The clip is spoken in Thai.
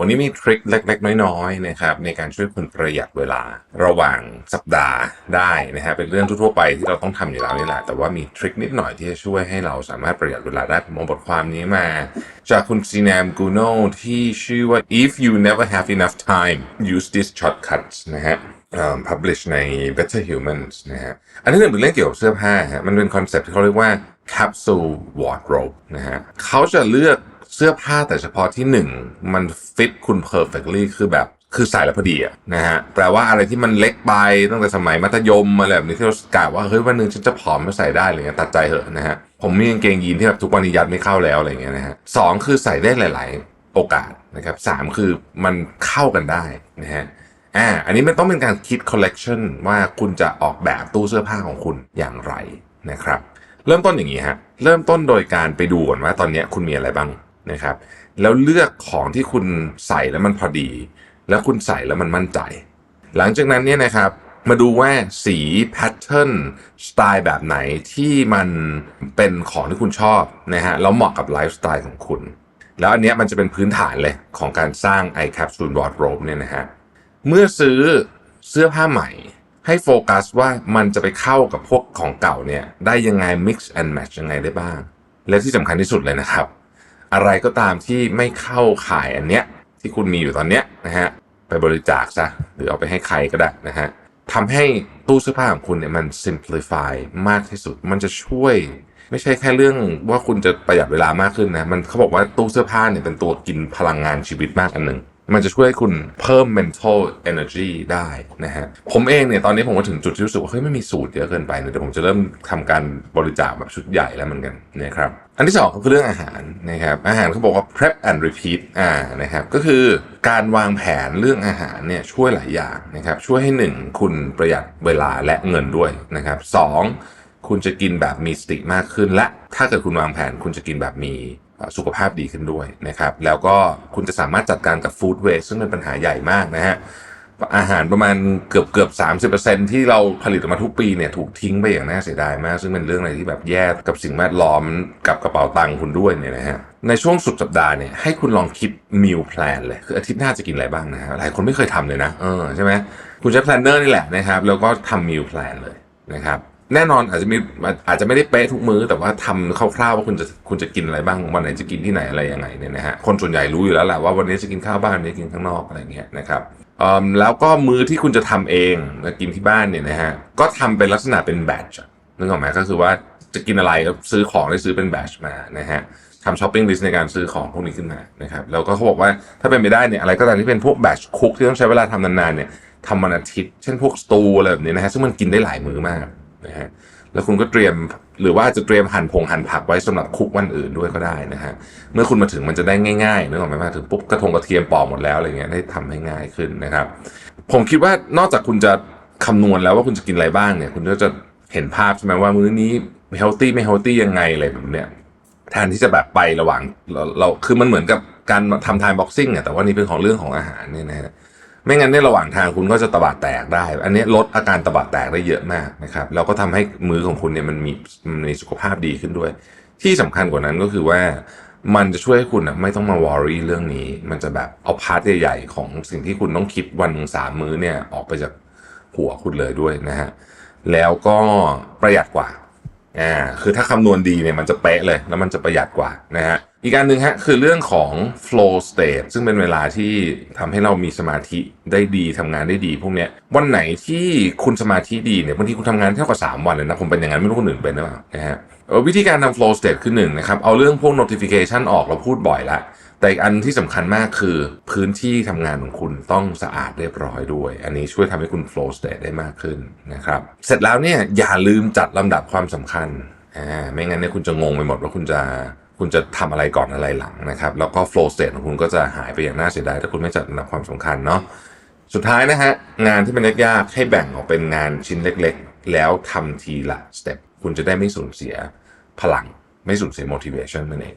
วันนี้มีทริคเล็กๆ น้อยๆนะครับในการช่วยคุณประหยัดเวลาระหว่างสัปดาห์ได้นะฮะเป็นเรื่องทั่วไปที่เราต้องทำอยู่แล้วนี่แหละ แต่ว่ามีทริคนิดหน่อยที่จะช่วยให้เราสามารถประหยัดเวลาได้ผมเอาบทความนี้มา จากคุณซีแนมกูโนที่ชื่อว่า if you never have enough time use these shortcuts นะฮะ publish ใน Better Humans นะฮะอันที่หนึ่งเป็นเรื่องเกี่ยวกับเสื้อผ้าฮะมันเป็นคอนเซ็ปต์ที่เขาเรียกว่า capsule wardrobe นะฮะเขาจะเลือก เสื้อผ้าแต่เฉพาะที่หนึ่งมันฟิตคุณ perfectly คือแบบคือใส่แล้วพอดีอะนะฮะแปลว่าอะไรที่มันเล็กไปตั้งแต่สมัยมัธยมอะไรแบบนี้ที่เรากะว่าเฮ้ยวันหนึ่งฉันจะผอมมาใส่ได้อะไรเงี้ยตัดใจเหอะนะฮะผมมีกางเกงยีนที่แบบทุกวันนี้ยัดไม่เข้าแล้วอะไรเงี้ยนะฮะสองคือใส่ได้หลาย ๆ โอกาสนะครับสามคือมันเข้ากันได้นะฮะอ่าอันนี้มันต้องเป็นการคิดคอลเลกชันว่าคุณจะออกแบบตู้เสื้อผ้าของคุณอย่างไรนะครับ เริ่มต้นอย่างนี้ฮะเริ่มต้นโดยการไปดูก่อนว่าตอนนี้คุณมีอะไรบ้าง นะครับ แล้วเลือกของที่คุณใส่แล้วมันพอดี แล้วคุณใส่แล้วมันมั่นใจ หลังจากนั้นเนี่ยนะครับมาดูว่าสีแพทเทิร์นสไตล์แบบไหนที่มันเป็นของที่คุณชอบนะฮะแล้วเหมาะกับไลฟ์สไตล์ของคุณ แล้วอันเนี้ยมันจะเป็นพื้นฐานเลยของการสร้าง iCapsule Wardrobe เนี่ยนะฮะเมื่อซื้อเสื้อผ้าใหม่ ให้โฟกัสว่ามันจะไปเข้ากับพวกของเก่าเนี่ยได้ยังไง mix and match ยังไงได้บ้าง และที่สำคัญที่สุดเลยนะครับ อะไรก็ตามที่ไม่เข้าข่ายอันเนี้ยที่คุณมีอยู่ตอนเนี้ยนะฮะไปบริจาคซะหรือเอาไปให้ใครก็ได้นะฮะทำให้ตู้เสื้อผ้าของคุณเนี่ยมัน simplify มากที่สุด มันจะช่วย ไม่ใช่แค่เรื่องว่าคุณจะประหยัดเวลามากขึ้นนะ มันเขาบอกว่าตู้เสื้อผ้าเนี่ยเป็นตัวกินพลังงานชีวิตมากอันหนึ่ง มันจะช่วยให้คุณเพิ่ม mental energy ได้นะฮะ ผมเองเนี่ยตอนนี้ผมก็ถึงจุดที่รู้สึกว่าเฮ้ยไม่มีสูตรเยอะเกินไปนะเดี๋ยวผมจะเริ่มทำการบริจาคแบบชุดใหญ่แล้วเหมือนกันนะครับ อันที่สองก็คือเรื่องอาหารนะครับอาหารเขาบอกว่า prep and repeat อ่านะครับก็คือการวางแผนเรื่องอาหารเนี่ยช่วยหลายอย่างนะครับช่วยให้หนึ่งคุณประหยัดเวลาและเงินด้วยนะครับสองคุณจะกินแบบมีสติมากขึ้นและถ้าเกิดคุณวางแผนคุณจะกินแบบมี สุขภาพดีขึ้นด้วยนะครับ แล้วก็คุณจะสามารถจัดการกับฟู้ดเวสซึ่งเป็นปัญหาใหญ่มากนะฮะอาหารประมาณเกือบเกือบสามสิบเปอร์เซ็นที่เราผลิตออกมาทุกปีเนี่ยถูกทิ้งไปอย่างน่าเสียดายมาก ซึ่งเป็นเรื่องอะไรที่แบบแย่กับสิ่งแวดล้อมกับกระเป๋าตังค์คุณด้วยเนี่ยนะฮะในช่วงสุดสัปดาห์เนี่ยให้คุณลองคิดมิลแพลนเลย คืออาทิตย์หน้าจะกินอะไรบ้างนะฮะหลายคนไม่เคยทำเลยนะเออใช่ไหมคุณใช้แพลนเนอร์นี่แหละนะครับแล้วก็ทำมิลแพลนเลยนะครับ แน่นอนอาจจะมีอาจจะไม่ได้เป๊ะทุกมื้อ แต่ว่าทำคร่าวๆว่าคุณจะคุณจะกินอะไรบ้างวันไหนจะกินที่ไหนอะไรยังไงเนี่ยนะฮะคนส่วนใหญ่รู้อยู่แล้วแหละว่าวันนี้จะกินข้าวบ้านวันนี้กินข้างนอกอะไรเงี้ยนะครับแล้วก็มื้อที่คุณจะทำเองแล้วกินที่บ้านเนี่ยนะฮะก็ทำเป็นลักษณะเป็นแบทช์นึกออกไหมก็คือว่าจะกินอะไรก็ซื้อของได้ซื้อเป็นแบทช์มานะฮะทำช้อปปิ้งลิสต์ในการซื้อของพวกนี้ขึ้นมานะครับแล้วก็เขาบอกว่าถ้าเป็นไปได้เนี่ยอะไรก็ตามที่เป็นพวกแบทช์คุกที่ต้องใช้เวลาทำนานๆเนี่ยทำวันอาทิตย์เช่นพวกสตูอะไรแบบนี้นะฮะซึ่งมันกินได้หลายมื้อมาก นะฮะแล้วคุณก็เตรียมหรือว่าจะเตรียมหั่นพงหั่นผักไว้สำหรับคุกวันอื่นด้วยก็ได้นะฮะเมื่อคุณมาถึงมันจะได้ง่ายๆนึกออกไหมมาถึงปุ๊บกระทงกระเทียมปอกหมดแล้วอะไรเงี้ยได้ทำให้ง่ายขึ้นนะครับ ผมคิดว่านอกจากคุณจะคำนวณแล้วว่าคุณจะกินอะไรบ้างเนี่ย คุณก็จะเห็นภาพใช่ไหมว่ามื้อนี้เฮลตี้ไม่เฮลตี้ยังไงอะไรแบบเนี้ยแทนที่จะแบบไประหว่างเราเราคือมันเหมือนกับการทำไทม์บ็อกซิ่งอะแต่ว่านี่เป็นของเรื่องของอาหารเนี่ยนะฮะ ไม่งั้นในระหว่างทางคุณก็จะตะบะแตกได้ อันนี้ลดอาการตะบะแตกได้เยอะมากนะครับแล้วก็ทำให้มือของคุณเนี่ยมันมีมันมีสุขภาพดีขึ้นด้วย ที่สำคัญกว่านั้นก็คือว่ามันจะช่วยให้คุณอะไม่ต้องมาวอรี่เรื่องนี้ มันจะแบบเอาพาร์ทใหญ่ๆของสิ่งที่คุณต้องคิดวันหนึ่งสามมื้อเนี่ยออกไปจากหัวคุณเลยด้วยนะฮะแล้วก็ประหยัดกว่าอ่าคือถ้าคำนวณดีเนี่ยมันจะเป๊ะเลย แล้วมันจะประหยัดกว่านะฮะ อีกการหนึ่งฮะคือเรื่องของ flow state ซึ่งเป็นเวลาที่ทำให้เรามีสมาธิได้ดีทำงานได้ดี พวกเนี้ยวันไหนที่คุณสมาธิดีเนี่ยบางทีคุณทำงานเท่ากับ 3 วันเลยนะผมเป็นอย่างนั้นไม่รู้คนอื่นเป็นหรือเปล่านะฮะวิธีการทำ flow state คือหนึ่งนะครับเอาเรื่องพวก notification ออกเราพูดบ่อยละแต่อีกอันที่สำคัญมากคือพื้นที่ทำงานของคุณต้องสะอาดเรียบร้อยด้วย อันนี้ช่วยทำให้คุณ flow state ได้มากขึ้นนะครับเสร็จแล้วเนี่ยอย่าลืมจัดลำดับความสำคัญอ่าไม่งั้นเนี่ยคุณจะงงไปหมดว่าคุณจะ คุณจะทำอะไรก่อนอะไรหลังนะครับ แล้วก็โฟล์สเตทของคุณก็จะหายไปอย่างน่าเสียดายถ้าคุณไม่จัดลำดับความสำคัญเนาะสุดท้ายนะฮะงานที่มันยากๆให้แบ่งออกเป็นงานชิ้นเล็กๆ แล้วทำทีละสเต็ปคุณจะได้ไม่สูญเสียพลังไม่สูญเสีย motivation นั่นเอง